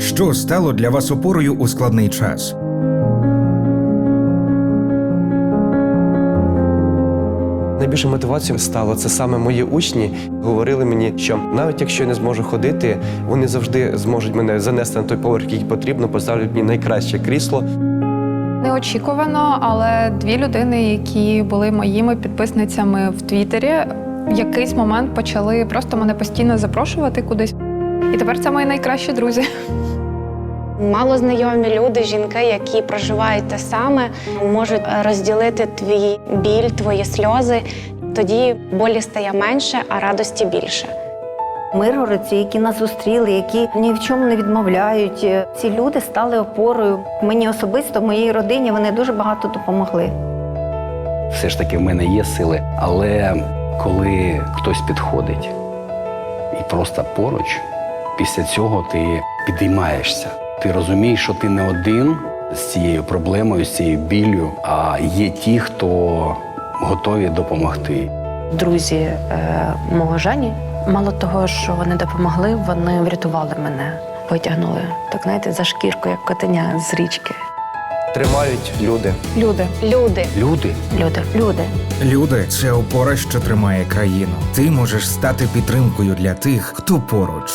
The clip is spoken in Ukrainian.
Що стало для вас опорою у складний час? Найбільше мотивацією стало це саме мої учні. Говорили мені, що навіть якщо я не зможу ходити, вони завжди зможуть мене занести на той поверх, який потрібно, поставлять мені найкраще крісло. Неочікувано, але дві людини, які були моїми підписницями в Твіттері, в якийсь момент почали просто мене постійно запрошувати кудись. І тепер це мої найкращі друзі. Малознайомі люди, жінки, які проживають те саме, можуть е, розділити твій біль, твої сльози. Тоді болі стає менше, а радості більше. Миргородці, які нас зустріли, які ні в чому не відмовляють. Ці люди стали опорою. Мені особисто, моїй родині, вони дуже багато допомогли. все ж таки в мене є сили. Але коли хтось підходить і просто поруч, після цього ти підіймаєшся. Ти розумієш, що ти не один з цією проблемою, з цією біллю, а є ті, хто готові допомогти. друзі е, мого Жені, мало того, що вони допомогли, вони врятували мене, витягнули так, знаєте, за шкірку, як котеня з річки. Тримають люди. Люди. Люди. Люди Люди, люди. Люди це опора, що тримає країну. Ти можеш стати підтримкою для тих, хто поруч.